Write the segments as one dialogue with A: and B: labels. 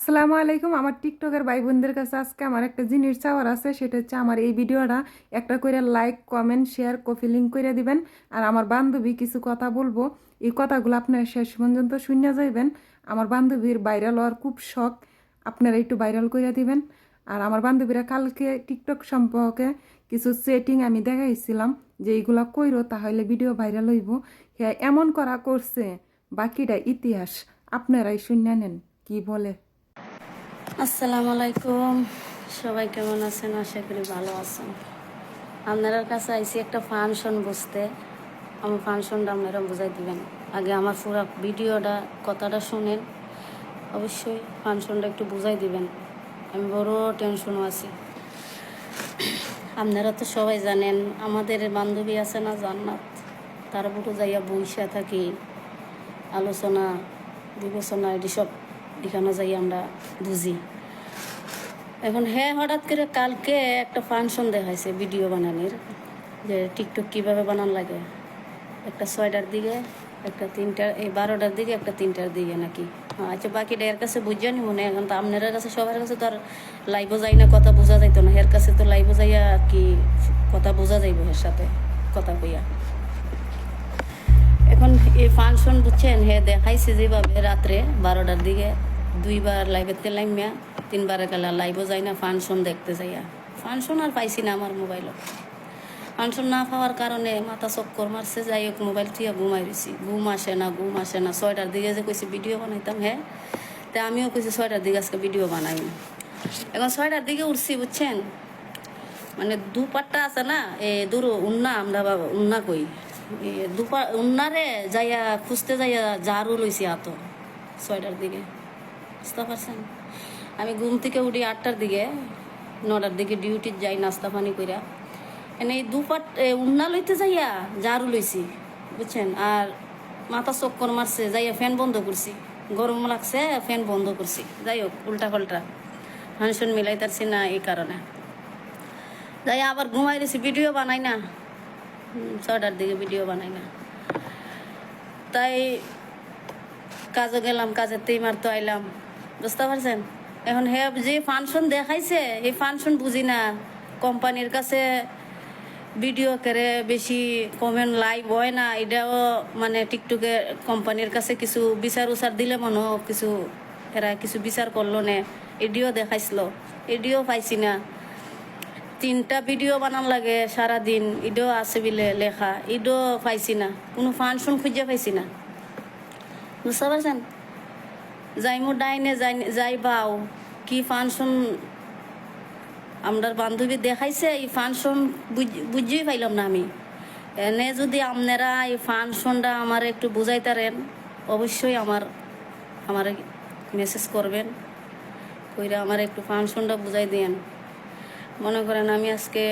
A: আসসালামু আলাইকুম। আমার টিকটকের ভাই বোনদের কাছে আজকে আমার একটা জিনিস চাওয়ার আছে, সেটা হচ্ছে আমার এই ভিডিওটা একটা করে like, comment, share, copy link করে দিবেন। আর আমার বান্ধবী কিছু কথা বলব। এই কথাগুলো আপনারা শেষ পর্যন্ত শুনে যাইবেন। আমার বান্ধবীর ভাইরাল হওয়ার খুব শখ, আপনারা একটু ভাইরাল করে দিবেন। আর আমার বান্ধবীরা কালকে টিকটক সম্পর্কে কিছু সেটিং আমি দেখাইছিলাম, যে এইগুলা কইরো তাহলে ভিডিও ভাইরাল হইব। হ্যাঁ এমন করা করছে বাকিটা ইতিহাস। আপনারাই শুনে নেন, কি বলে?
B: আসসালামু আলাইকুম। সবাই কেমন আছেন? আশা করি ভালো আছেন। আপনার কাছে আইসি একটা ফাংশন বুঝতে। আমার ফাংশনটা আপনারা বুঝাই দিবেন। আগে আমার পুরো ভিডিওটা, কথাটা শুনেন। অবশ্যই ফাংশনটা একটু বুঝাই দিবেন। আমি বড় টেনশনও আছি। আপনারা তো সবাই জানেন, আমাদের বান্ধবী আছে না জান্নাত? তার বুটো যাইয়া বইসা থাকি। আলোচনা, বিবেচনা, এটি সব এখানে যাই আমরা বুঝি। এখন হ্যাঁ হঠাৎ করে কালকে একটা ফাংশন দেখাইছে ভিডিও বানানোর যে টিকটক কীভাবে বানান লাগে। একটা ছয়টার দিকে একটা তিনটার এই বারোটার দিকে একটা তিনটার দিকে নাকি। হ্যাঁ, আচ্ছা বাকিটা এর কাছে বুঝছেন মনে এখন তো আপনার কাছে সবার কাছে তো আর লাইভও যাই না কথা বোঝা যাইতো না। এর কাছে তো লাইভও যাইয়া কি কথা বোঝা যাইব এর সাথে কথা কইয়া। এখন এই ফাংশন বুঝছেন হে দেখাইছে যেভাবে রাত্রে বারোটার দিকে দুইবার লাইভেতে লাইমিয়া, তিনবার গেলা লাইভও যাই না ফাংশন দেখতে যাইয়া। ফাংশন আর পাইছি না আমার মোবাইলত ফাংশন না পাওয়ার কারণে মাথা চক্কর মারছে, যাই হোক মোবাইল থিয়া ঘুমাই রয়েছি ঘুম আসে না, ঘুম আসে না। ছয়টার দিকে যে কইছি ভিডিও বানাইতাম হ্যাঁ? তা আমিও কইছি ছয়টার দিকে আজকে ভিডিও বানাই এখন ছয়টার দিকে উঠছি, বুঝছেন? মানে দুপাট্টা আছে না, এ দূর উন্না, আমরা উন্না কই? দুপা, উন্নারে যাইয়া, খুঁজতে যাইয়া ঝাড়ু লইছি আত ছয়টার দিকে। বুঝতে পারছেন আমি ঘুম থেকে উঠি আটটার দিকে, নটার দিকে ডিউটির যাই নাস্তা পানি কইরা। এনে এই দুপাট উন্না লইতে যাইয়া ঝাড়ু লইছি, বুঝছেন? আর মাথা চক্কর মারছে, যাইয়া ফ্যান বন্ধ করছি। গরম লাগছে, ফ্যান বন্ধ করছি। যাই হোক উল্টা পাল্টা ফাংশন মিলাইতারছি না এই কারণে। যাই আবার ঘুমাই দিছি ভিডিও বানাই না। ছটার দিকে ভিডিও বানাই না। তাই কাজে গেলাম কাজের তেই মারতো আইলাম। বুঝতে পারছেন? এখন হে যে ফাংশন দেখাইছে, এই ফাংশন বুঝি না। কোম্পানির কাছে ভিডিও করে বেশি কমেন্ট লাইভ হয় না। এটাও মানে টিকটকে কোম্পানির কাছে কিছু বিচার উচার দিলে মনে কিছু, এরা কিছু বিচার করল নে। এডিও দেখাইছিল। এডিও পাইছি না। তিনটা ভিডিও বানান লাগে সারা দিন ইডো আছে বিলে লেখা। ইডো পাইছি না। কোনো ফাংশন খুঁজে পাইছি না। বুঝতে পারছেন? যাই মো ডাইনে যাই বাও। কি ফাংশন আমরা বান্ধবী দেখাইছে, এই ফাংশন বুঝতেই পাইলাম না আমি। এনে যদি আপনারা এই ফাংশনটা আমার একটু বুঝাইতারেন, অবশ্যই আমার আমার মেসেজ করবেন, কইরা আমার একটু ফাংশনটা বুঝাই দেন মনে করেন আমি আজকে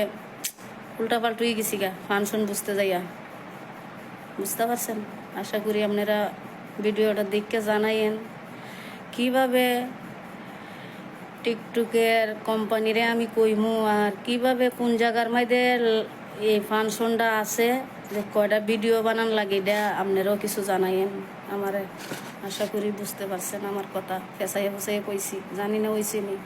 B: উল্টাপাল্টুই গেছি গা, ফাংশন বুঝতে যাইয়া। বুঝতে পারছেন? আশা করি আপনারা ভিডিওটা দেখে জানাইয়েন। কীভাবে টিকটুকের কোম্পানিরে আমি কইমু আর কীভাবে কোন জায়গার মাইদে এই ফাংশনটা আছে, যে কয়টা ভিডিও বানান লাগে, এটা আপনারও কিছু জানাইন আমারে আশা করি বুঝতে পারছেন আমার কথা। ফেসাইয়ে ফেসাইয়ে কইছি, জানি না ওইছি নি।